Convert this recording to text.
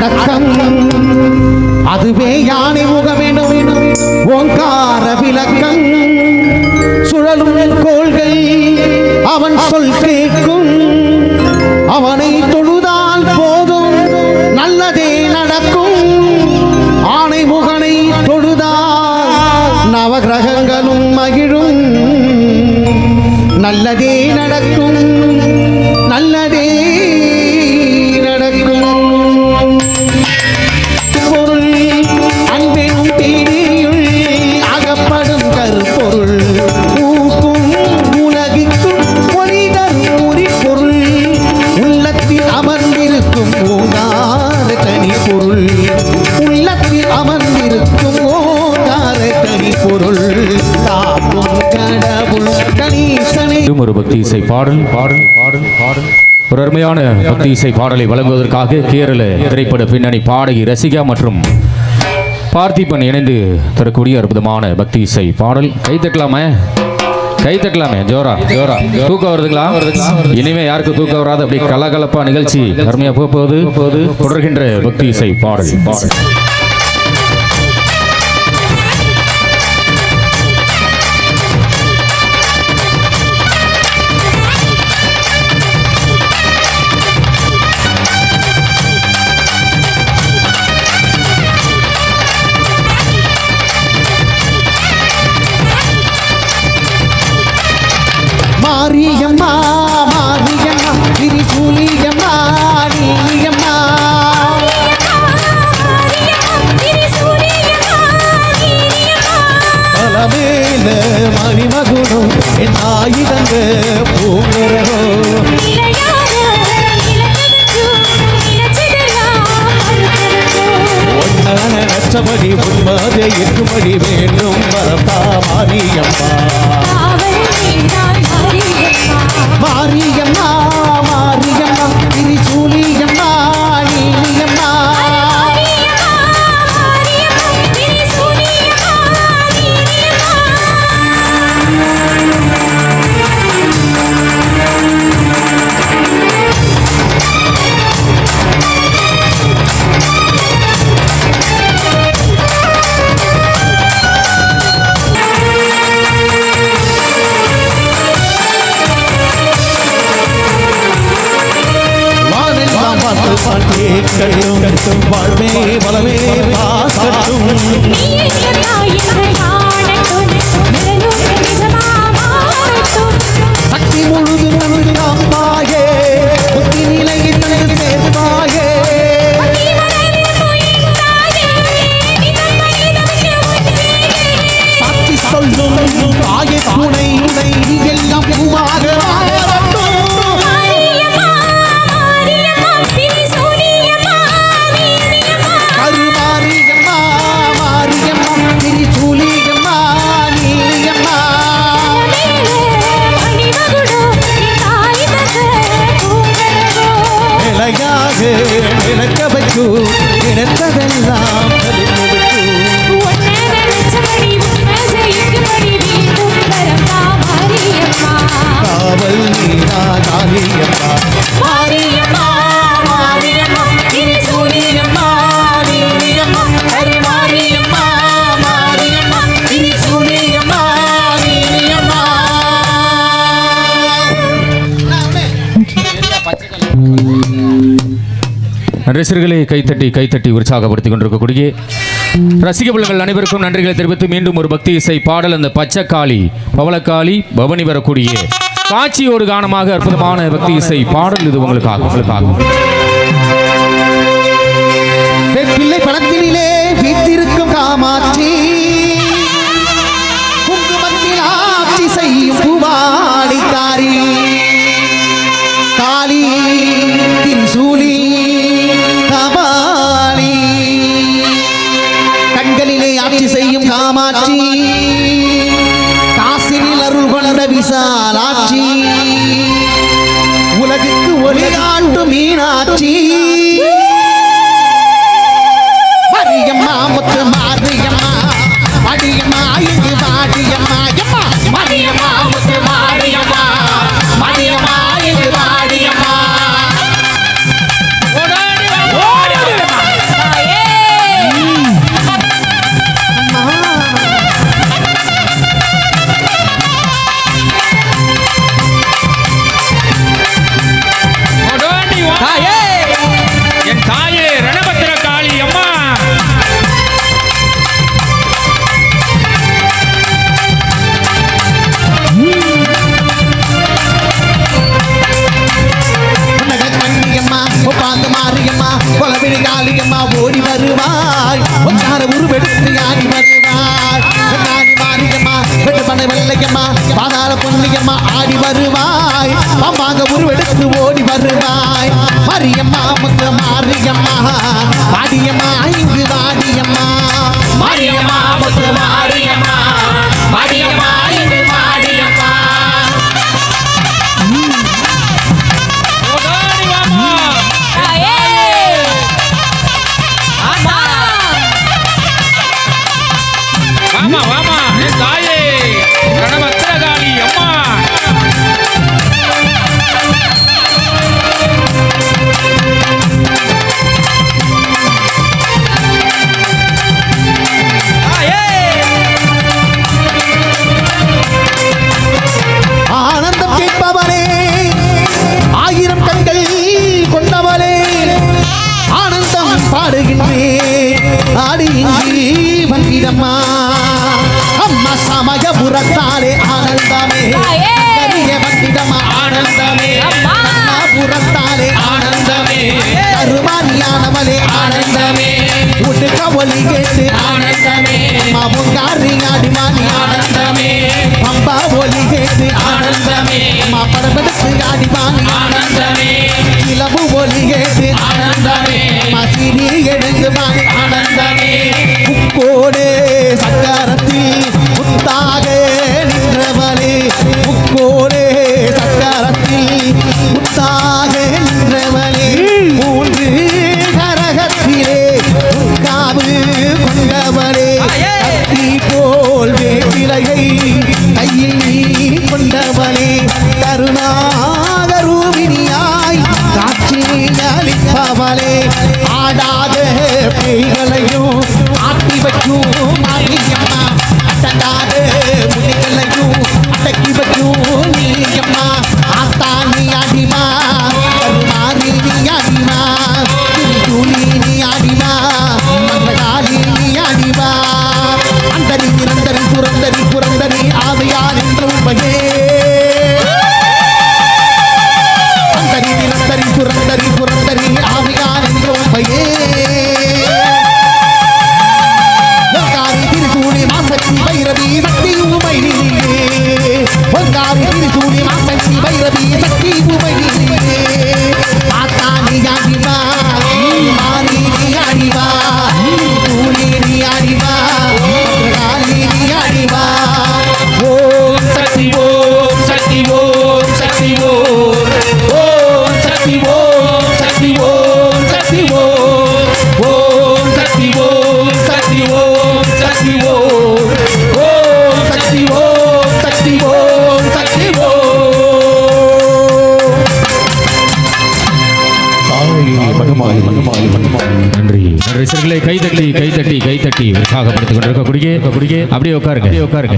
அடக்கம். அதுவே யானை முகமெனும் ஓங்கார விளக்கம். சுழலும் கோள்கள் அவன் சொல் கேட்கும். ஒரு பக்தி இசை பாடல். பாடல் பாடல் பாடல் ஒரு அருமையான பக்தி இசை பாடலை வழங்குவதற்காக கேரள திரைப்பட பின்னணி பாடகி ரசிகா மற்றும் பார்த்திபன் இணைந்து தரக்கூடிய அற்புதமான பக்தி இசை பாடல். கைத்தட்டலாமே கை தட்டலாமே ஜோரா. ஜோரா தூக்கம் வருதுங்களா? இனிமே யாருக்கு தூக்கம் வராது. அப்படி கலகலப்பா நிகழ்ச்சி அருமையா போக போகுது. போகுது தொடர்கின்ற பக்தி இசை பாடல் பாடல். மாரியம்மா மாரியம்மா திரிசூலியம்மா நீலியம்மா பலமேல மணிமகுடம் என் ஆயுதங்க பூங்கரோ நினைச்சபடி உண்மதை இருக்கும்படி வேண்டும் மாரியம்மா. வானெல்லாம் பார்த்து பாட்டே கட்டும் வாழ்வே வளவே பாசட்டும் சக்தி முழுது முழுது ரசிகர்களை கைத்தட்டி கைத்தட்டி உற்சாகப்படுத்திக் கொண்டிருக்கக்கூடிய ரசிக பிள்ளைகள் அனைவருக்கும் நன்றிகளை தெரிவித்து மீண்டும் ஒரு பக்தி இசை பாடல் அந்த பச்சைக்காளி பவளக்காளி பவனி வரக்கூடிய காட்சியோடு காணமாக அற்புதமான பக்தி இசை பாடல் இது உங்களுக்காக உங்களுக்காக. பிள்ளை படத்தினிலே வீத்திருக்கும் காமாட்சி. মাটি வருவாய். உன்னார உருவெடுத்து ஆடி வருவாய். கண்ணாடி மாரியம்மா வெட்டு பண்ண வெள்ளையம்மா பாதாள பொன்னியம்மா ஆடி வருவாய். அம்மாங்க உருவெடுத்து ஓடி வருவாய். மரியம்மா மக்க மாரியம்மா வாடியம்மா இங்கு வாடியம்மா. 玩嘛玩嘛来 அம்மா படபடுத்து ஆடி ஆனந்தமே. சிலம்பு ஒலி கேட்டு ஆனந்தமே. அம்மா சிறி எழுந்து வாங்க. ஆனந்தமே. முக்கோடே சக்கரத்தில் முத்தாக நின்றவளே. முக்கோடே சக்கரத்தில் முத்தாக பவளே ஆடாத பெய்களை கைத்தட்டி கைத்தட்டி. உற்சாகப்படுத்திக் கொண்டிருக்க குடிக்க குடிக்க அப்படியே உட்காருங்க. அப்படியே உட்காருங்க.